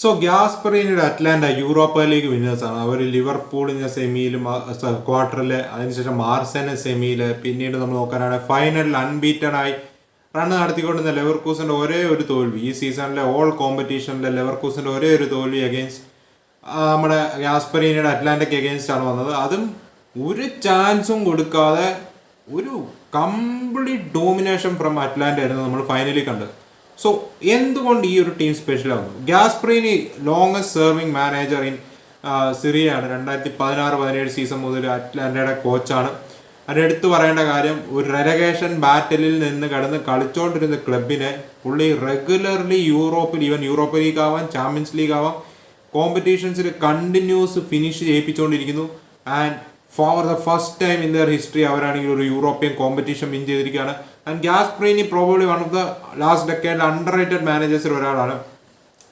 So ഗ്യാസ്പെറീനയുടെ Atalanta Europa league വിന്നേഴ്സാണ് അവർ ലിവർപൂളിനെ സെമിയിൽ ക്വാർട്ടറിൽ അതിനുശേഷം മാർസനെ സെമിയിൽ പിന്നീട് നമ്മൾ നോക്കാനാണ് ഫൈനലിൽ അൺബീറ്റഡായി റൺ നടത്തിക്കൊണ്ടിരുന്ന ലെവർക്കൂസിന്റെ ഒരേ ഒരു തോൽവി. ഈ സീസണിലെ ഓൾ കോമ്പറ്റീഷനിലെ ലെവർക്കൂസിന്റെ ഒരേ ഒരു തോൽവി അഗെയിൻസ്റ്റ് നമ്മുടെ ഗ്യാസ്പെറീനയുടെ അറ്റ്ലാന്റയ്ക്ക് അഗെയിൻസ്റ്റ് ആണ് വന്നത്. അതും ഒരു ചാൻസും കൊടുക്കാതെ ഒരു കംപ്ലീറ്റ് ഡോമിനേഷൻ ഫ്രം അറ്റ്ലാന്റ ആയിരുന്നു നമ്മൾ ഫൈനലിൽ കണ്ടത്. സോ എന്തുകൊണ്ട് ഈ ഒരു ടീം സ്പെഷ്യൽ ആകുന്നു Gasperini longest serving manager in സിറിയാണ് രണ്ടായിരത്തി പതിനാറ് പതിനേഴ് സീസൺ മുതൽ അറ്റ്ലാന്റയുടെ കോച്ചാണ് അതിന് എടുത്തു പറയേണ്ട കാര്യം ഒരു റെലഗേഷൻ ബാറ്റലിൽ നിന്ന് കടന്ന് കളിച്ചുകൊണ്ടിരുന്ന ക്ലബിനെ പുള്ളി റെഗുലർലി യൂറോപ്പിൽ ഈവൻ യൂറോപ്പ് ലീഗ് ആവാം ചാമ്പ്യൻസ് ലീഗ് ആവാം കോമ്പറ്റീഷൻസിൽ continuous finish ചെയ്യിപ്പിച്ചുകൊണ്ടിരിക്കുന്നു and for the first time in their history അവരാണെങ്കിൽ ഒരു യൂറോപ്യൻ കോമ്പറ്റീഷൻ വിൻ ചെയ്തിരിക്കുകയാണ്. And Gasperini probably one of the last decade underrated മാനേജേഴ്സിൽ ഒരാളാണ്.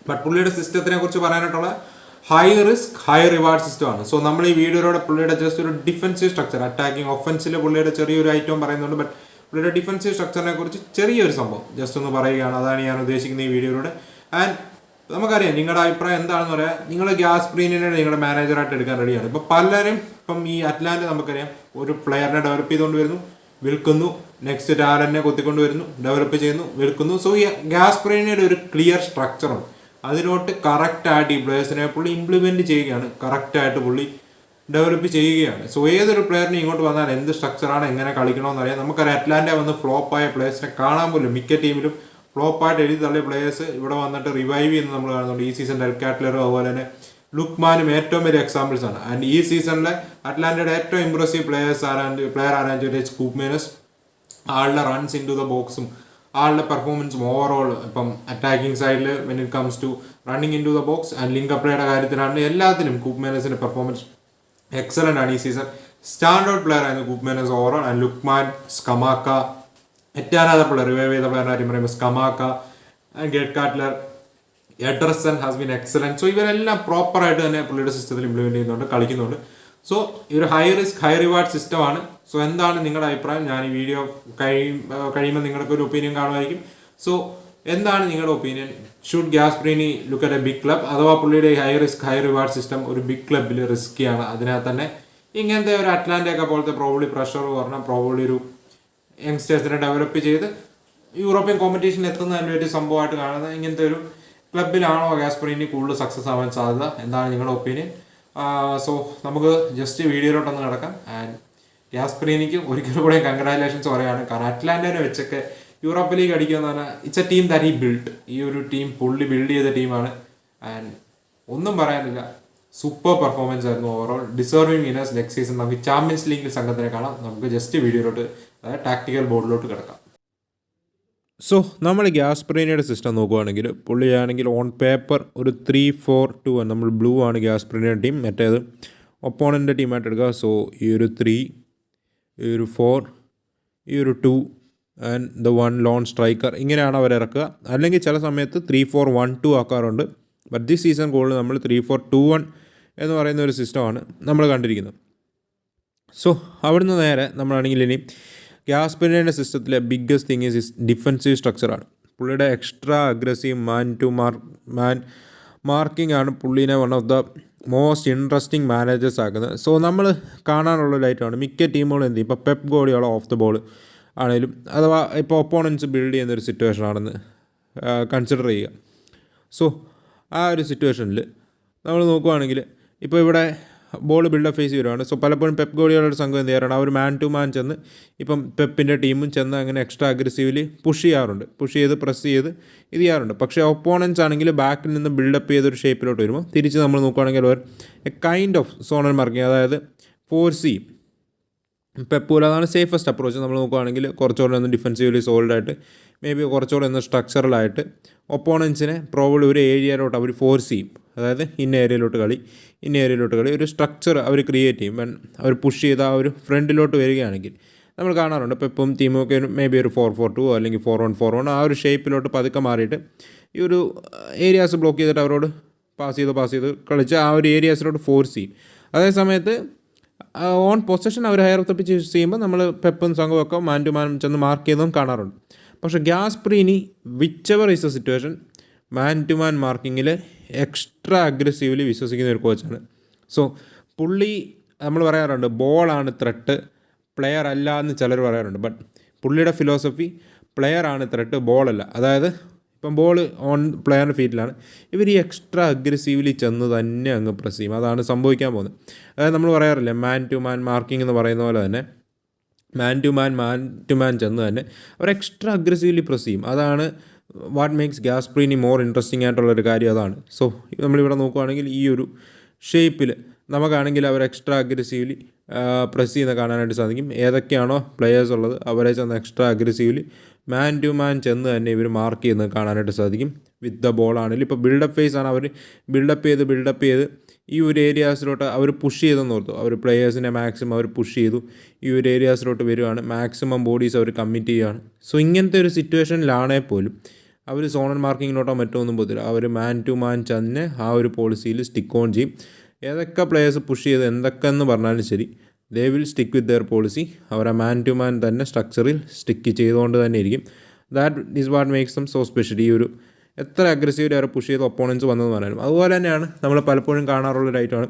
ബട്ട് പുള്ളിയുടെ സിസ്റ്റത്തിനെ കുറിച്ച് പറയാനായിട്ടുള്ള high risk high reward system ആണ്. സോ നമ്മൾ ഈ വീഡിയോയിലൂടെ പുള്ളിയുടെ ജസ്റ്റ് ഒരു ഡിഫൻസീവ് സ്ട്രക്ചർ അറ്റാക്കിംഗ് ഒഫൻസിൽ പുള്ളിയുടെ ചെറിയൊരു ഐറ്റം പറയുന്നുണ്ട്. ബട്ട് പുള്ളിയുടെ ഡിഫൻസീവ് സ്ട്രക്ചറിനെ കുറിച്ച് ചെറിയൊരു സംഭവം ജസ്റ്റ് ഒന്ന് പറയുകയാണ്. അതാണ് ഞാൻ ഉദ്ദേശിക്കുന്ന ഈ വീഡിയോയിലൂടെ. ആൻഡ് നമുക്കറിയാം നിങ്ങളുടെ അഭിപ്രായം എന്താണെന്ന് പറയാം. നിങ്ങൾ ഗ്യാസ് പ്രീനിനെ നിങ്ങളുടെ മാനേജറായിട്ട് എടുക്കാൻ റെഡിയാണ് ഇപ്പോൾ പലരും ഇപ്പം ഈ അറ്റ്ലാന്റ് നമുക്കറിയാം ഒരു പ്ലെയറിനെ ഡെവലപ്പ് ചെയ്തുകൊണ്ട് വരുന്നു. വിൽക്കുന്നു. നെക്സ്റ്റ് ടാലന്റിനെ കൊത്തിക്കൊണ്ട് വരുന്നു. ഡെവലപ്പ് ചെയ്യുന്നു. വിൽക്കുന്നു. സോ ഈ ഗ്യാസ് പ്രീനിയുടെ ഒരു ക്ലിയർ സ്ട്രക്ചറുണ്ട് അതിലോട്ട് കറക്റ്റായിട്ട് ഈ പ്ലേയേഴ്സിനെ പുള്ളി ഇംപ്ലിമെന്റ് ചെയ്യുകയാണ്. കറക്റ്റായിട്ട് പുള്ളി ഡെവലപ്പ് ചെയ്യുകയാണ്. സോ ഏതൊരു പ്ലെയറിനെ ഇങ്ങോട്ട് വന്നാൽ എന്ത് സ്ട്രക്ചറാണ് എങ്ങനെ കളിക്കണമെന്ന് അറിയാം. നമുക്കറിയാം അറ്റ്ലാന്റ വന്ന് ഫ്ലോപ്പായ പ്ലേയേഴ്സിനെ കാണാൻ പോലും മിക്ക ടീമിലും ഫ്ലോപ്പായിട്ട് എഴുതി തള്ളിയ പ്ലേയേഴ്സ് ഇവിടെ വന്നിട്ട് റിവൈവ് ചെയ്യുന്നത് നമ്മൾ കാണുന്നുണ്ട്. ഈ സീസൺ ഡെൽ കാറ്റ്ലറും അതുപോലെ തന്നെ ലുക്മാനും ഏറ്റവും വലിയ എക്സാമ്പിൾസ് ആണ്. ആൻഡ് ഈ സീസണിലെ അറ്റ്ലാന്റയുടെ ഏറ്റവും ഇംപ്രസീവ് പ്ലേയേഴ്സ് ആരാണ് പ്ലെയർ ആരാഞ്ച് സ്കൂപ്പ് മേനസ് ആളുടെ റൺസ് ഇൻ ടു ദ ബോക്സും ആളുടെ പെർഫോമൻസും ഓവറോൾ ഇപ്പം അറ്റാക്കിംഗ് സൈഡിൽ when it comes to running into the box and link അപ്ലയുടെ കാര്യത്തിലാണ് എല്ലാത്തിലും കൂപ്പ് മേനസിന്റെ പെർഫോമൻസ് എക്സലന്റ് ആണ് ഈ സീസൺ സ്റ്റാൻഡ് ഔട്ട് പ്ലെയർ ആയിരുന്നു Koopmeiners overall and Lookman Scamacca എറ്റാനാഥ player revive ചെയ്ത പ്ലെയർ കാര്യം പറയുമ്പോൾ Scamacca Ketelaere Ederson has been excellent so ഇവരെല്ലാം പ്രോപ്പറായിട്ട് തന്നെ പുള്ളിയുടെ സിസ്റ്റത്തിൽ ഇംപ്ലിമെന്റ് ചെയ്യുന്നുണ്ട് കളിക്കുന്നുണ്ട്. സോ ഒരു ഹൈ റിസ്ക് ഹൈ റിവാർഡ് സിസ്റ്റമാണ് സോ എന്താണ് നിങ്ങളുടെ അഭിപ്രായം? ഞാൻ ഈ വീഡിയോ കഴിയും കഴിയുമ്പോൾ നിങ്ങൾക്ക് ഒരു ഒപ്പീനിയൻ കാണുമായിരിക്കും. സോ എന്താണ് നിങ്ങളുടെ opinion should Gasperini look at a big club അഥവാ പുള്ളിയുടെ high risk high reward system ഒരു ബിഗ് ക്ലബിൽ റിസ്ക്കിയാണ് അതിനകത്ത് തന്നെ? ഇങ്ങനത്തെ ഒരു അറ്റ്ലാന്റൊക്കെ പോലത്തെ പ്രോബ്ലി പ്രഷർ പറഞ്ഞാൽ പ്രോബ്ലി ഒരു യങ്സ്റ്റേഴ്സിനെ ഡെവലപ്പ് ചെയ്ത് യൂറോപ്യൻ കോമ്പറ്റീഷൻ എത്തുന്നതിന് ഒരു സംഭവമായിട്ട് കാണുന്നത് ഇങ്ങനത്തെ ഒരു ക്ലബിലാണോ ഗ്യാസ്പ്രീനി കൂടുതൽ സക്സസ് ആവാൻ സാധ്യത? എന്താണ് നിങ്ങളുടെ ഒപ്പീനിയൻ സോ നമുക്ക് ജസ്റ്റ് വീഡിയോയിലോട്ടൊന്ന് കിടക്കാം. ആൻഡ് ഗ്യാസ്പ്രീനിക്ക് ഒരിക്കലും കൂടെ കൺഗ്രാറ്റുലേഷൻസ് പറയുകയാണ്. കാരണം അറ്റ്ലാന്റിനെ വെച്ചൊക്കെ യൂറോപ്പ് ലീഗ് അടിക്കുക പറഞ്ഞാൽ ഇറ്റ്സ് എ ടീം ദാറ്റ് ഈ ബിൽഡ് ഈ ഒരു ടീം പുള്ളി ബിൽഡ് ചെയ്ത ടീമാണ് ആൻഡ് ഒന്നും പറയാനില്ല. സൂപ്പർ പെർഫോമൻസ് ആയിരുന്നു overall deserving winners next season നമുക്ക് ചാമ്പ്യൻസ് ലീഗിൽ സംഘത്തിനെ കാണാം. നമുക്ക് ജസ്റ്റ് വീഡിയോയിലോട്ട് അതായത് ടാക്ടിക്കൽ ബോർഡിലോട്ട് കിടക്കാം. സോ നമ്മൾ ഗ്യാസ് പ്രീനിയുടെ സിസ്റ്റം നോക്കുകയാണെങ്കിൽ പുള്ളിയാണെങ്കിൽ ഓൺ പേപ്പർ ഒരു ത്രീ ഫോർ ടു നമ്മൾ ബ്ലൂ ആണ് ഗ്യാസ് പ്രീനിയുടെ ടീം മറ്റേത് ഒപ്പോണന്റെ ടീമായിട്ട് എടുക്കുക. സോ ഈ ഒരു ത്രീ ഈ ഒരു ഫോർ ഈ ഒരു two and the one lone striker ഇങ്ങനെയാണ് അവർ ഇറക്കുക. അല്ലെങ്കിൽ ചില സമയത്ത് ത്രീ ഫോർ വൺ ടു ആക്കാറുണ്ട്. ബട്ട് ദിസ് സീസൺ കൂടുതൽ നമ്മൾ ത്രീ ഫോർ ടു വൺ എന്ന് പറയുന്ന ഒരു സിസ്റ്റമാണ് നമ്മൾ കണ്ടിരിക്കുന്നത്. സോ അവിടുന്ന് നേരെ നമ്മളാണെങ്കിൽ ഇനി ഗ്യാസ്പിന്റെ സിസ്റ്റത്തിലെ ബിഗ്ഗസ്റ്റ് തിങ് ഈസ് ഡിഫൻസീവ് സ്ട്രക്ചറാണ് പുള്ളിയുടെ extra aggressive man to mar man marking ആണ് പുള്ളീനെ one of the most interesting managers ആക്കുന്നത്. സോ നമ്മൾ കാണാനുള്ള ലൈറ്റാണ് മിക്ക ടീമുകളും എന്ത് ഇപ്പോൾ Pep Guardiola off the ball ആണെങ്കിലും അഥവാ ഇപ്പോൾ ഒപ്പോണൻസ് ബിൽഡ് ചെയ്യുന്ന ഒരു സിറ്റുവേഷൻ ആണെന്ന് കൺസിഡർ ചെയ്യുക. സോ ആ ഒരു സിറ്റുവേഷനിൽ നമ്മൾ നോക്കുവാണെങ്കിൽ ഇപ്പോൾ ഇവിടെ ബോൾ ബിൽഡപ്പ് ഫേസ് വരുവാണ്. സോ പലപ്പോഴും പെപ്പ് ഗോളിയുടെ സംഘം എന്ത് ചെയ്യാറാണ് അവർ മാൻ ടു മാൻ ചെന്ന് ഇപ്പം പെപ്പിന്റെ ടീമും ചെന്ന് അങ്ങനെ എക്സ്ട്രാ അഗ്രസീവ്ലി പുഷ് ചെയ്യാറുണ്ട്. പുഷ് ചെയ്ത് പ്രസ് ചെയ്ത് ഇത് ചെയ്യാറുണ്ട്. പക്ഷേ ഒപ്പോണൻസ് ആണെങ്കിൽ ബാക്കിൽ നിന്ന് ബിൽഡപ്പ് ചെയ്തൊരു ഷേപ്പിലോട്ട് വരുമ്പോൾ തിരിച്ച് നമ്മൾ നോക്കുകയാണെങ്കിൽ ഒരു കൈൻഡ് ഓഫ് സോണൽ മാർക്കിങ് അതായത് ഫോർ സി പെപ്പൂല അതാണ് സേഫസ്റ്റ് അപ്രോച്ച് നമ്മൾ നോക്കുകയാണെങ്കിൽ കുറച്ചുകൂടെ ഒന്ന് ഡിഫെൻസീവ്ലി സോൾഡായിട്ട് മേ ബി കുറച്ചുകൂടെ ഒന്ന് സ്ട്രക്ചറലായിട്ട് ഒപ്പോണൻസിനെ പ്രോബ്ലി ഒരു ഏരിയയിലോട്ട് അവർ ഫോഴ്സ് ചെയ്യും അതായത് ഇന്ന ഏരിയയിലോട്ട് കളി ഇന്ന ഏരിയയിലോട്ട് കളി. ഒരു സ്ട്രക്ചർ അവർ ക്രിയേറ്റ് ചെയ്യും. അവർ പുഷ് ചെയ്ത് ആ ഒരു ഫ്രണ്ടിലോട്ട് വരികയാണെങ്കിൽ നമ്മൾ കാണാറുണ്ട്. ഇപ്പോൾ ഇപ്പം ടീമൊക്കെ മേ ബി ഒരു ഫോർ ഫോർ ടു അല്ലെങ്കിൽ ഫോർ വൺ ഫോർ വൺ ആ ഒരു ഷേപ്പിലോട്ട് പതുക്കെ മാറിയിട്ട് ഈ ഒരു ഏരിയാസ് ബ്ലോക്ക് ചെയ്തിട്ട് അവരോട് പാസ് ചെയ്ത് പാസ് ചെയ്ത് കളിച്ച് ആ ഒരു ഏരിയാസിലോട്ട് ഫോഴ്സ് ചെയ്യും. അതേ സമയത്ത് ഓൺ പൊസിഷൻ അവർ ഹയർ തപ്പിച്ച് യൂസ് ചെയ്യുമ്പോൾ നമ്മൾ പെപ്പും സംഘമൊക്കെ മാൻ ടു മാൻ ചെന്ന് മാർക്ക് ചെയ്തതും കാണാറുണ്ട്. പക്ഷേ Gasperini whichever is a situation man to man മാർക്കിങ്ങിൽ extra aggressively വിശ്വസിക്കുന്ന ഒരു കോച്ചാണ് സോ പുള്ളി നമ്മൾ പറയാറുണ്ട് ബോളാണ് ത്രെട്ട് പ്ലെയർ അല്ല എന്ന് ചിലർ പറയാറുണ്ട്. ബട്ട് പുള്ളിയുടെ ഫിലോസഫി പ്ലെയർ ആണ് ത്രെട്ട് ബോളല്ല അതായത് ഇപ്പം ബോൾ ഓൺ പ്ലെയറിന്റെ ഫീറ്റിലാണ് ഇവർ ഈ എക്സ്ട്രാ അഗ്രസീവ്ലി ചെന്ന് തന്നെ അങ്ങ് പ്രസ് ചെയ്യും. അതാണ് സംഭവിക്കാൻ പോകുന്നത്. അതായത് നമ്മൾ പറയാറില്ലേ മാൻ ടു മാൻ മാർക്കിംഗ് എന്ന് പറയുന്ന പോലെ തന്നെ മാൻ to man man to man ചെന്ന് തന്നെ അവർ എക്സ്ട്രാ അഗ്രസീവ്ലി പ്രസ് ചെയ്യും. അതാണ് what makes Gasperini more interesting ആയിട്ടുള്ളൊരു കാര്യം അതാണ്. സോ നമ്മളിവിടെ നോക്കുവാണെങ്കിൽ ഈ ഒരു ഷേപ്പിൽ നമുക്കാണെങ്കിൽ അവർ എക്സ്ട്രാ അഗ്രസീവ്ലി പ്രസ് ചെയ്യുന്ന കാണാനായിട്ട് സാധിക്കും. ഏതൊക്കെയാണോ പ്ലെയേഴ്സ് ഉള്ളത് അവരെ ചെന്ന് extra aggressively man to man ചെന്ന് തന്നെ ഇവർ മാർക്ക് ചെയ്യുന്നത് കാണാനായിട്ട് സാധിക്കും. വിത്ത് ദ ബോൾ ആണെങ്കിൽ ഇപ്പോൾ ബിൽഡപ്പ് ഫേസ് ആണ്. അവർ ബിൽഡപ്പ് ചെയ്ത് ബിൽഡപ്പ് ചെയ്ത് ഈ ഒരു ഏരിയാസിലോട്ട് അവർ പുഷ് ചെയ്തെന്ന് ഓർത്തു. അവർ പ്ലെയേഴ്സിനെ മാക്സിമം അവർ പുഷ് ചെയ്തു. ഈ ഒരു ഏരിയാസിലോട്ട് വരികയാണ് മാക്സിമം ബോഡീസ് അവർ കമ്മിറ്റ് ചെയ്യുകയാണ് സോ ഇങ്ങനത്തെ ഒരു സിറ്റുവേഷനിലാണേ പോലും അവർ സോണൽ മാർക്കിങ്ങിലോട്ടോ മറ്റോ ഒന്നും പോകത്തില്ല. അവർ മാൻ ടു മാൻ തന്നെ ആ ഒരു പോളിസിയിൽ സ്റ്റിക്ക് ഓൺ ചെയ്യും. ഏതൊക്കെ പ്ലെയേഴ്സ് പുഷ് ചെയ്ത് എന്തൊക്കെ എന്ന് പറഞ്ഞാലും ശരി they will stick with their policy അവർ ആ മാൻ ടു മാൻ തന്നെ സ്ട്രക്ചറിൽ സ്റ്റിക്ക് ചെയ്തുകൊണ്ട് തന്നെ ഇരിക്കും. That is what makes them so special ഈ ഒരു എത്ര അഗ്രസീവ് അവരെ പുഷ് ചെയ്ത് ഒപ്പോണൻസ് വന്നതെന്ന് പറയാനും അതുപോലെ തന്നെയാണ് നമ്മൾ പലപ്പോഴും കാണാറുള്ള ഒരു ഐറ്റമാണ്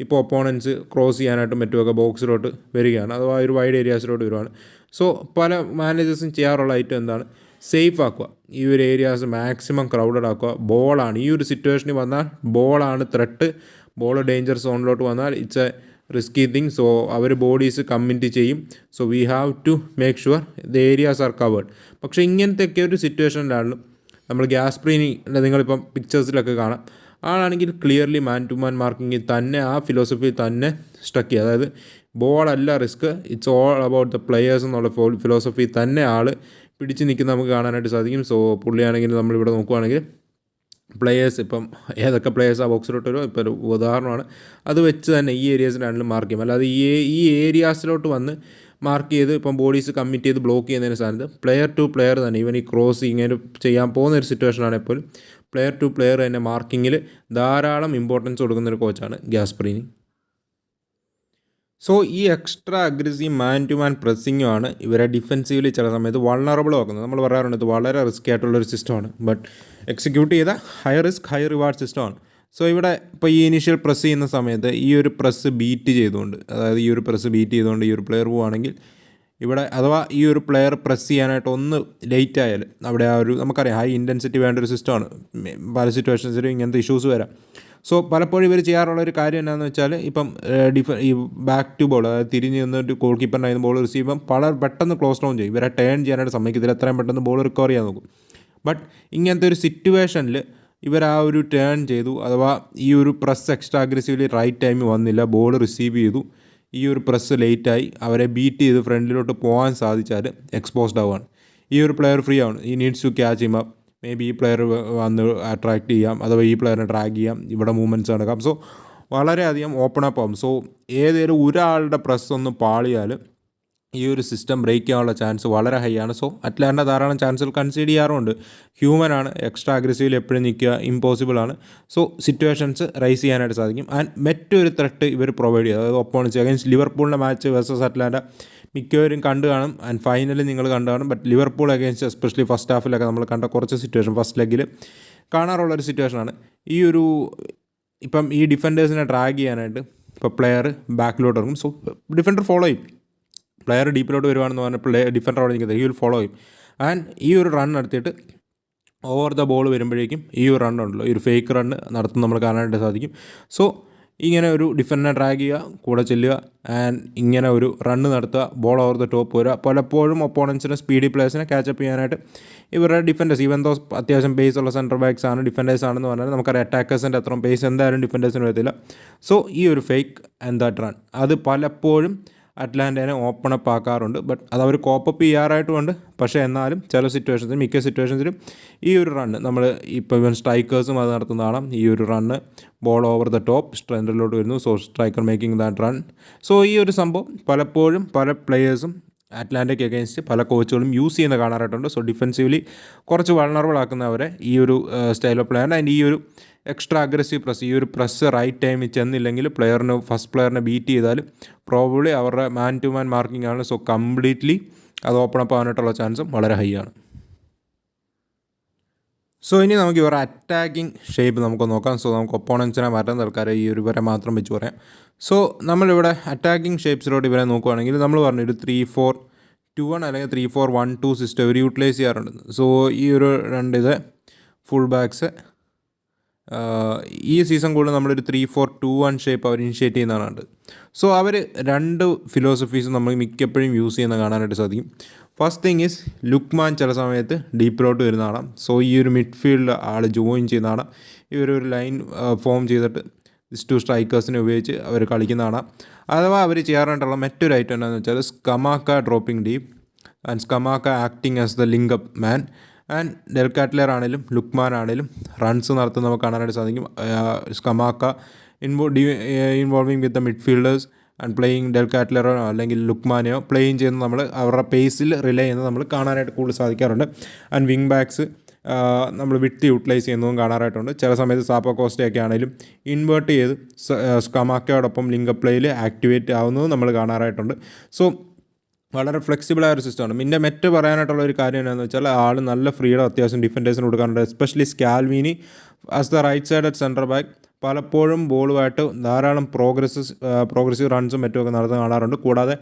ഇപ്പോൾ ഒപ്പോണൻസ് ക്രോസ് ചെയ്യാനായിട്ടും മറ്റുമൊക്കെ ബോക്സിലോട്ട് വരികയാണ്. അഥവാ ഒരു വൈഡ് ഏരിയാസിലോട്ട് വരുവാണ്. സോ പല മാനേജേഴ്സും ചെയ്യാറുള്ള ഐറ്റം എന്താണ്? സേഫ് ആക്കുക ഈ ഒരു ഏരിയാസ് മാക്സിമം ക്രൗഡഡ് ആക്കുക. ബോളാണ് ഈ ഒരു സിറ്റുവേഷനിൽ വന്നാൽ ബോളാണ് ത്രെട്ട് ബോൾ ഡേഞ്ചർ സോണിലോട്ട് വന്നാൽ it's a risky thing so our bodies commit ചെയ്യും. So we have to make sure the areas are covered പക്ഷേ ഇങ്ങനത്തെയൊക്കെ ഒരു സിറ്റുവേഷനിലാണ് നമ്മൾ ഗ്യാസ് അല്ല നിങ്ങളിപ്പം പിക്ചേഴ്സിലൊക്കെ കാണാം. ആളാണെങ്കിൽ ക്ലിയർലി മാൻ ടു മാൻ മാർക്കിങ്ങിൽ തന്നെ ആ ഫിലോസഫി തന്നെ സ്ട്രക്ക് ചെയ്യുക. അതായത് ബോളല്ല risk it's all about the players എന്നുള്ള ഫിലോസഫി തന്നെ ആൾ പിടിച്ച് നിൽക്കുന്ന നമുക്ക് കാണാനായിട്ട് സാധിക്കും. സോ പുള്ളിയാണെങ്കിൽ നമ്മളിവിടെ നോക്കുവാണെങ്കിൽ പ്ലെയേഴ്സ് ഇപ്പം ഏതൊക്കെ പ്ലെയേഴ്സ് ആ ബോക്സിലോട്ട് വരുമോ? ഇപ്പോൾ ഒരു ഉദാഹരണമാണ്. അത് വെച്ച് തന്നെ ഈ ഏരിയാസിലാണെങ്കിലും മാർക്ക് ചെയ്യും. അല്ലാതെ ഈ ഈ ഏരിയാസിലോട്ട് വന്ന് മാർക്ക് ചെയ്ത് ഇപ്പം ബോഡീസ് കമ്മിറ്റ് ചെയ്ത് ബ്ലോക്ക് ചെയ്യുന്നതിന് സ്ഥാനത്ത് പ്ലെയർ ടു പ്ലെയർ തന്നെ ഈവൻ ഈ ക്രോസ് ഇങ്ങനെ ചെയ്യാൻ പോകുന്ന ഒരു സിറ്റുവേഷൻ ആണെങ്കിൽ പ്ലെയർ ടു പ്ലെയർ തന്നെ മാർക്കിങ്ങിൽ ധാരാളം ഇമ്പോർട്ടൻസ് കൊടുക്കുന്ന ഒരു കോച്ചാണ് ഗ്യാസ്പ്രീനി സോ ഈ extra aggressive man to man പ്രസ്സിങ്ങും ആണ് ഇവരെ ഡിഫെൻസീവ്ലി ചില സമയത്ത് വൾണറബിൾ ആക്കുന്നത്. നമ്മൾ പറയാറുണ്ട് ഇത് വളരെ റിസ്ക് ആയിട്ടുള്ളൊരു സിസ്റ്റമാണ് ബട്ട് എക്സിക്യൂട്ട് ചെയ്ത ഹൈ റിസ്ക് ഹൈ റിവാർഡ് സിസ്റ്റമാണ് സോ ഇവിടെ ഇപ്പോൾ ഈ ഇനീഷ്യൽ പ്രസ് ചെയ്യുന്ന സമയത്ത് ഈ ഒരു പ്രസ് ബീറ്റ് ചെയ്തുകൊണ്ട് അതായത് ഈ ഒരു പ്രസ് ബീറ്റ് ചെയ്തുകൊണ്ട് ഈ ഒരു പ്ലെയർ പോവുകയാണെങ്കിൽ ഇവിടെ അഥവാ ഈ ഒരു പ്ലെയർ പ്രസ് ചെയ്യാനായിട്ട് ഒന്ന് ലേറ്റ് ആയാൽ അവിടെ ആ ഒരു നമുക്കറിയാം ഹൈ ഇന്റൻസിറ്റി വേണ്ട ഒരു സിസ്റ്റമാണ് പല സിറ്റുവേഷൻസിലും ഇങ്ങനത്തെ ഇഷ്യൂസ് വരാം. സോ പലപ്പോഴും ഇവർ ചെയ്യാറുള്ള ഒരു കാര്യം എന്താണെന്ന് വെച്ചാൽ ഇപ്പം ഡിഫ ഈ ബാക്ക് ടു ബോൾ അതായത് തിരിഞ്ഞ് നിന്നിട്ട് ഗോൾ കീപ്പറിനായിരുന്നു ബോൾ റിസീവ് ചെയ്യുമ്പം പല പെട്ടെന്ന് ക്ലോസ് ഡൗൺ ചെയ്യും. ഇവരെ ടേൺ ചെയ്യാനായിട്ട് സമ്മതിക്കത്തില്ല. എത്രയും പെട്ടെന്ന് ബോൾ റിക്കവർ ചെയ്യാൻ നോക്കും. ബട്ട് ഇങ്ങനത്തെ ഒരു സിറ്റുവേഷനിൽ ഇവർ ആ ഒരു ടേൺ ചെയ്തു. അഥവാ ഈ ഒരു പ്രസ് എക്സ്ട്രാ അഗ്രസീവ്ലി റൈറ്റ് ടൈമിൽ വന്നില്ല ബോൾ റിസീവ് ചെയ്തു. ഈ ഒരു പ്രസ് ലേറ്റായി അവരെ ബീറ്റ് ചെയ്ത് ഫ്രണ്ടിലോട്ട് പോകാൻ സാധിച്ചാൽ എക്സ്പോസ്ഡ് ആവുകയാണ്. ഈ ഒരു പ്ലെയർ ഫ്രീ ആണ്. ഈ needs to catch him maybe ഈ പ്ലെയർ വന്ന് അട്രാക്ട് ചെയ്യാം അഥവാ ഈ പ്ലെയറിനെ ട്രാക്ക് ചെയ്യാം ഇവിടെ മൂവ്മെന്റ്സ് നടക്കാം. സോ വളരെയധികം ഓപ്പൺ അപ്പ് ആവും. സോ ഏതൊരു ഒരാളുടെ പ്രസ് ഒന്ന് പാളിയാൽ ഈ ഒരു സിസ്റ്റം ബ്രേക്ക് ചെയ്യാനുള്ള ചാൻസ് വളരെ ഹൈ ആണ്. സോ അറ്റ്ലാന്റ ധാരാളം ചാൻസുകൾ കൺസിഡർ ചെയ്യാറുണ്ട്. ഹ്യൂമൻ ആണ്. എക്സ്ട്രാ അഗ്രസീവിൽ എപ്പോഴും നിൽക്കുക ഇമ്പോസിബിൾ ആണ്. സോ സിറ്റുവേഷൻസ് റൈസ് ചെയ്യാനായിട്ട് സാധിക്കും. ആൻഡ് മറ്റൊരു ത്രെട്ട് ഇവർ പ്രൊവൈഡ് ചെയ്യുക. അതായത് ഒപ്പോണൻസ് അഗൈൻസ്റ്റ് ലിവർപൂളിന്റെ മാച്ച് വേഴ്സസ് അറ്റ്ലാന്റ മിക്കവരും കണ്ടു കാണും. ആൻഡ് ഫൈനലി നിങ്ങൾ കണ്ടു കാണും. But Liverpool against especially first ഹാഫിലൊക്കെ നമ്മൾ കണ്ട കുറച്ച് സിറ്റുവേഷൻ ഫസ്റ്റ് ലെഗിൽ കാണാറുള്ളൊരു സിറ്റുവേഷനാണ് ഈ ഒരു ഇപ്പം ഈ ഡിഫൻഡേഴ്സിനെ ഡ്രാഗ് ചെയ്യാനായിട്ട് ഇപ്പോൾ പ്ലെയർ ബാക്കിലോട്ട് ഇറങ്ങും. സോ ഡിഫൻഡർ ഫോളോ ചെയ്യും. പ്ലെയർ ഡീപ്പിലോട്ട് വരുവാണെന്ന് പറഞ്ഞാൽ പ്ലേ ഡിഫൻഡർ അവിടെ നിൽക്കുന്നത് ഈ ഒരു ഫോളോ ചെയ്യും. ആൻഡ് ഈ ഒരു റൺ നടത്തിയിട്ട് ഓവർ ദ ബോൾ വരുമ്പോഴേക്കും ഈ ഒരു റൺ ഉണ്ടല്ലോ. ഈ ഒരു ഫേക്ക് റണ്ണ് നടത്തുന്ന നമ്മൾ കാണാനായിട്ട് സാധിക്കും. സോ ഇങ്ങനെ ഒരു ഡിഫൻഡിനെ ട്രാക്ക് ചെയ്യുക കൂടെ ചെല്ലുക ആൻഡ് ഇങ്ങനെ ഒരു റണ്ണ് നടത്തുക ബോൾ ഓവർ ദ ടോപ്പ് വരിക. പലപ്പോഴും ഒപ്പോണൻസിനെ സ്പീഡി പ്ലേയേഴ്സിനെ ക്യാച്ചപ്പ് ചെയ്യാനായിട്ട് ഇവരുടെ ഡിഫൻഡേഴ്സ് ഈവൻ ദോ അത്യാവശ്യം പേസ് ഉള്ള സെന്റർ ബാക്സ് ആണ് ഡിഫൻഡേഴ്സ് ആണെന്ന് പറഞ്ഞാൽ നമുക്കറിയാം അറ്റാക്കേഴ്സിന്റെ അത്രയും പേസ് എന്തായാലും ഡിഫൻഡേഴ്സിന് വരത്തില്ല. സോ ഈ ഒരു ഫേക്ക് ആൻഡ് ദാറ്റ് റൺ അത് പലപ്പോഴും അറ്റ്ലാന്റേനെ ഓപ്പൺ അപ്പ് ആക്കാറുണ്ട്. ബട്ട് അത് അവർ കോപ്പപ്പ് ചെയ്യാറായിട്ടുമുണ്ട് പക്ഷേ എന്നാലും ചില സിറ്റുവേഷൻസിലും മിക്ക സിറ്റുവേഷൻസിലും ഈ ഒരു റണ്ണ് നമ്മൾ ഇപ്പോൾ ഇവൻ സ്ട്രൈക്കേഴ്സും അത് നടത്തുന്നതാണ് ഈ ഒരു run ball over the top സ്ട്രെൻഡറിലോട്ട് വരുന്നു. So striker making that run so ഈ ഒരു സംഭവം പലപ്പോഴും പല പ്ലെയേഴ്സും അറ്റ്ലാന്റിക് അഗേൻസ്റ്റ് പല കോച്ചുകളും യൂസ് ചെയ്യുന്ന കാണാറായിട്ടുണ്ട്. സോ ഡിഫെൻസീവ്ലി കുറച്ച് വളണറബിൾ ആക്കുന്നവരെ ഈ ഒരു സ്റ്റൈൽ ഓഫ് പ്ലെയർ ആൻഡ് ഈ ഒരു എക്സ്ട്രാ അഗ്രസീവ് പ്രസ് ഈ ഒരു പ്രസ് റൈറ്റ് ടൈമിൽ ചെന്നില്ലെങ്കിൽ പ്ലെയറിന് ഫസ്റ്റ് പ്ലെയറിനെ ബീറ്റ് ചെയ്താൽ പ്രോബബ്ലി അവരുടെ മാൻ ടു മാൻ മാർക്കിംഗ് ആണ്. സോ കംപ്ലീറ്റ്ലി അത് ഓപ്പൺ അപ്പ് ആവാനായിട്ടുള്ള ചാൻസും വളരെ ഹൈ ആണ്. സോ ഇനി നമുക്ക് ഇവരുടെ അറ്റാക്കിംഗ് ഷേപ്പ് നമുക്ക് നോക്കാം. സോ നമുക്ക് ഒപ്പോണൻസിനെ മാറ്റാൻ തൽക്കാലം ഈ ഒരു വരെ മാത്രം വെച്ച് പറയാം. സോ നമ്മളിവിടെ അറ്റാക്കിംഗ് ഷേപ്സിലോട്ട് ഇവരെ നോക്കുവാണെങ്കിൽ നമ്മൾ പറഞ്ഞു ഒരു ത്രീ ഫോർ ടു വൺ അല്ലെങ്കിൽ three four one two system ഇവർ യൂട്ടിലൈസ് ചെയ്യാറുണ്ട്. സോ ഈ ഒരു രണ്ട് ഇത് ഫുൾ ബാക്സ് ഈ സീസൺ കൂടുതൽ നമ്മളൊരു three four two one shape അവർ ഇനിഷ്യേറ്റ് ചെയ്യുന്നതാണ്. സോ അവർ രണ്ട് ഫിലോസഫീസ് നമ്മൾ മിക്കപ്പോഴും യൂസ് ചെയ്യുന്ന കാണാനായിട്ട് സാധിക്കും. ഫസ്റ്റ് തിങ് ഈസ് ലുക്മാൻ ചില സമയത്ത് ഡീപ്പിലോട്ട് വരുന്ന ആളാണ് സോ ഈ ഒരു മിഡ്ഫീൽഡ് ആൾ ജോയിൻ ചെയ്യുന്ന ആളാണ് ഈ ഒരു ലൈൻ ഫോം ചെയ്തിട്ട് ടു സ്ട്രൈക്കേഴ്സിനെ ഉപയോഗിച്ച് അവർ കളിക്കുന്ന ആളാണ് അഥവാ അവർ ചെയ്യാറായിട്ടുള്ള മറ്റൊരു ഐറ്റം എന്താണെന്ന് വെച്ചാൽ Scamacca dropping deep and Scamacca acting as the link up man and De Ketelaere ആണെങ്കിലും ലുക്മാൻ ആണെങ്കിലും റൺസ് നടത്തുന്ന നമുക്ക് കാണാനായിട്ട് സാധിക്കും. സ്കമാക്ക ഇൻവോ D involving with the midfielders and playing ഡെൽക്കാറ്റ്ലറോ അല്ലെങ്കിൽ ലുക്മാനെയോ പ്ലേയിങ് ചെയ്യുന്ന നമ്മൾ അവരുടെ പേസിൽ റിലേ ചെയ്യുന്നത് നമ്മൾ കാണാനായിട്ട് കൂടുതൽ സാധിക്കാറുണ്ട്. ആൻഡ് വിങ് ബാക്സ് നമ്മൾ വിട്ട് യൂട്ടിലൈസ് ചെയ്യുന്നതും കാണാറായിട്ടുണ്ട്. ചില സമയത്ത് സാപ്പ കോസ്റ്റയൊക്കെ ആണെങ്കിലും ഇൻവേർട്ട് ചെയ്ത് സ്കമാക്കയോടൊപ്പം ലിങ്ക് പ്ലേയിൽ ആക്ടിവേറ്റ് ആവുന്നതും നമ്മൾ കാണാറായിട്ടുണ്ട്. സോ വളരെ ഫ്ലെക്സിബിളായ ഒരു സിസ്റ്റമാണ് പിന്നെ മറ്റ് പറയാനായിട്ടുള്ള ഒരു കാര്യം എന്താണെന്ന് വെച്ചാൽ ആൾ നല്ല ഫ്രീഡം അത്യാവശ്യം ഡിഫൻഡേഴ്സിന് കൊടുക്കാറുണ്ട് especially Scalvini as the right side at centre back പലപ്പോഴും ബോളുമായിട്ട് ധാരാളം പ്രോഗ്രസ് പ്രോഗ്രസീവ് റൺസും മറ്റുമൊക്കെ നടന്ന് കാണാറുണ്ട്. കൂടാതെ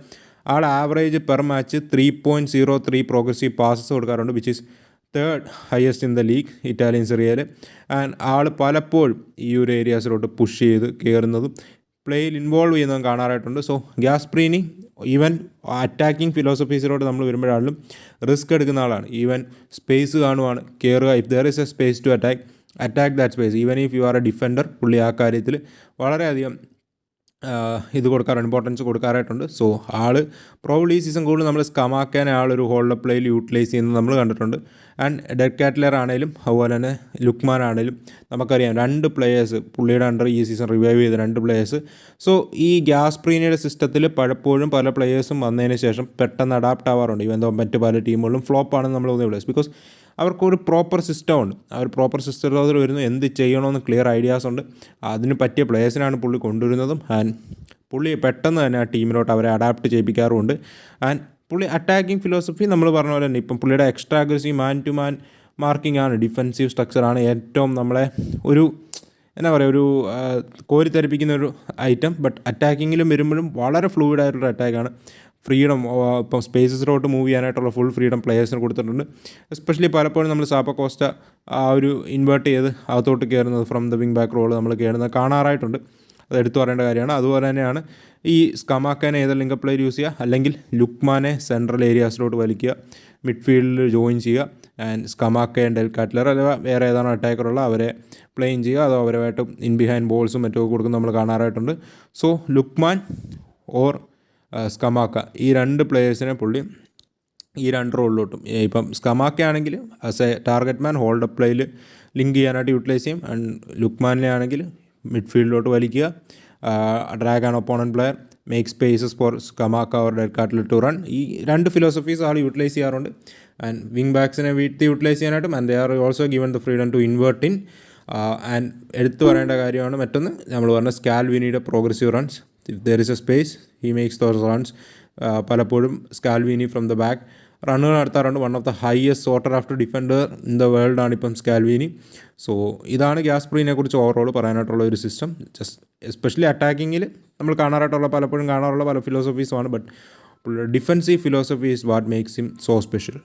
ആൾ average per match three point zero three progressive passes കൊടുക്കാറുണ്ട് which is third highest in the league Italian സിറിയയിൽ ആൻഡ് ആൾ പലപ്പോഴും ഈ ഒരു ഏരിയാസിലോട്ട് പുഷ് ചെയ്ത് കയറുന്നതും പ്ലേയിൽ ഇൻവോൾവ് ചെയ്യുന്നതും കാണാറായിട്ടുണ്ട്. സോ ഗ്യാസ്പ്രീനി ഈവൻ അറ്റാക്കിംഗ് ഫിലോസഫീസിലോട്ട് നമ്മൾ വരുമ്പോഴാണെങ്കിലും റിസ്ക് എടുക്കുന്ന ആളാണ്. ഈവൻ സ്പേസ് കാണുവാണ് കയറുക if there is a space to attack attack that space even if you are a defender പുള്ളി ആ കാര്യത്തിൽ വളരെയധികം ഇത് കൊടുക്കാറുണ്ട് ഇമ്പോർട്ടൻസ് കൊടുക്കാറായിട്ടുണ്ട്. സോ ആൾ പ്രോബ്ലി ഈ സീസൺ കൂടുതൽ നമ്മൾ സ്കമാക്കാൻ ആളൊരു ഹോൾഡ് പ്ലേയിൽ യൂട്ടിലൈസ് ചെയ്യുന്നത് നമ്മൾ കണ്ടിട്ടുണ്ട്. ആൻഡ് ഡെഡ് കാറ്റ്ലർ ആണെങ്കിലും അതുപോലെ തന്നെ ലുക്മാൻ ആണെങ്കിലും നമുക്കറിയാം രണ്ട് പ്ലേയേഴ്സ് പുള്ളിയുടെ അണ്ടർ ഈ സീസൺ റിവൈവ് ചെയ്ത രണ്ട് പ്ലേയേഴ്സ് സോ ഈ ഗ്യാസ് പ്രീനിയുടെ സിസ്റ്റത്തിൽ പലപ്പോഴും പല പ്ലേയേഴ്സും വന്നതിന് ശേഷം പെട്ടെന്ന് അഡാപ്റ്റ് ആവാറുണ്ട്. ഇവൻ മറ്റ് പല ടീമുകളും ഫ്ലോപ്പ് ആണെന്ന് നമ്മൾ തോന്നിയ പ്ലേയേഴ്സ് ബിക്കോസ് അവർക്കൊരു പ്രോപ്പർ സിസ്റ്റം ഉണ്ട്. ആ ഒരു പ്രോപ്പർ സിസ്റ്റത്തിൽ വരുന്നു എന്ത് ചെയ്യണമെന്ന് ക്ലിയർ ഐഡിയാസ് ഉണ്ട്. അതിന് പറ്റിയ പ്ലേയേഴ്സിനാണ് പുള്ളി കൊണ്ടുവരുന്നതും. ആൻഡ് പുള്ളി പെട്ടെന്ന് തന്നെ ആ ടീമിലോട്ട് അവരെ അഡാപ്റ്റ് ചെയ്യിപ്പിക്കാറുമുണ്ട്. ആൻഡ് പുള്ളി അറ്റാക്കിംഗ് ഫിലോസഫി നമ്മൾ പറഞ്ഞ പോലെ തന്നെ. ഇപ്പം പുള്ളിയുടെ extra aggressive man to man marking ആണ് ഡിഫെൻസീവ് സ്ട്രക്ചറാണ് ഏറ്റവും നമ്മളെ ഒരു എന്താ പറയുക ഒരു കോരിത്തരിപ്പിക്കുന്ന ഒരു ഐറ്റം ബട്ട് അറ്റാക്കിങ്ങിലും വരുമ്പോഴും വളരെ ഫ്ലൂയിഡ് ആയിട്ടുള്ള അറ്റാക്കാണ് ഫ്രീഡം ഇപ്പം സ്പേസസിലോട്ട് മൂവ് ചെയ്യാനായിട്ടുള്ള ഫുൾ ഫ്രീഡം പ്ലേയേഴ്സിന് കൊടുത്തിട്ടുണ്ട്. എസ്പെഷ്യലി പലപ്പോഴും നമ്മൾ സാപ്പ കോസ്റ്റ ആ ഒരു ഇൻവേർട്ട് ചെയ്ത് അകത്തോട്ട് കയറുന്നത് from the wing back role നമ്മൾ കയറുന്നത് കാണാറായിട്ടുണ്ട്. അത് എടുത്തു പറയേണ്ട കാര്യമാണ്. അതുപോലെ തന്നെയാണ് ഈ സ്കമാക്കാനെ ഏതെങ്കിലും ലിങ്ക് പ്ലെയർ യൂസ് ചെയ്യുക? അല്ലെങ്കിൽ ലുക്മാനെ സെൻട്രൽ ഏരിയാസിലോട്ട് വലിക്കുക മിഡ്ഫീൽഡിൽ ജോയിൻ ചെയ്യുക ആൻഡ് സ്കമാക്ക ഡെൽ കാറ്റ്ലർ അഥവാ വേറെ ഏതാണോ അറ്റാക്കറുള്ള അവരെ പ്ലെയിൻ ചെയ്യുക. അതോ അവരുമായിട്ട് ഇൻ ബിഹൈൻഡ് ബോൾസും മറ്റൊക്കെ കൊടുക്കുന്നത് നമ്മൾ കാണാറായിട്ടുണ്ട്. സോ ലുക്മാൻ ഓർ സ്കമാക്ക ഈ രണ്ട് പ്ലെയേഴ്സിനെ പുള്ളി ഈ രണ്ട് റോളിലോട്ടും ഇപ്പം സ്കമാക്ക ആണെങ്കിൽ as a target man hold up പ്ലേയിൽ link ചെയ്യാനായിട്ട് യൂട്ടിലൈസ് ചെയ്യും. ആൻഡ് ലുക്മാനെ ആണെങ്കിൽ മിഡ്ഫീൽഡിലോട്ട് വലിക്കുക. Drag and opponent player make spaces for Scamacca or De Ketelaere to run ഈ രണ്ട് ഫിലോസഫീസ് ആൾ യൂട്ടിലൈസ് ചെയ്യാറുണ്ട്. ആൻഡ് വിങ് ബാക്സിനെ വീട്ടിൽ യൂട്ടിലൈസ് ചെയ്യാനായിട്ടും and they are also given the freedom to invert in and എടുത്തു പറയേണ്ട കാര്യമാണ് മറ്റൊന്ന്. നമ്മൾ പറഞ്ഞ സ്കാൽ വിനിയുടെ progressive runs if there is a space he makes those runs പലപ്പോഴും സ്കാൽവിനി ഫ്രം ദ ബാക്ക് റണ്ണുകൾ നടത്താറുണ്ട് one of the highest sought after defender in the world ആണ് ഇപ്പം സ്കാൽവിനി സോ ഇതാണ് ഗ്യാസ്പ്രീനെ കുറിച്ച് ഓവറോൾ പറയാനായിട്ടുള്ള ഒരു സിസ്റ്റം ജസ്റ്റ് എസ്പെഷ്യലി അറ്റാക്കിങ്ങിൽ നമ്മൾ കാണാറായിട്ടുള്ള പലപ്പോഴും കാണാറുള്ള പല ഫിലോസഫീസുമാണ് but defensive philosophy is what makes him so special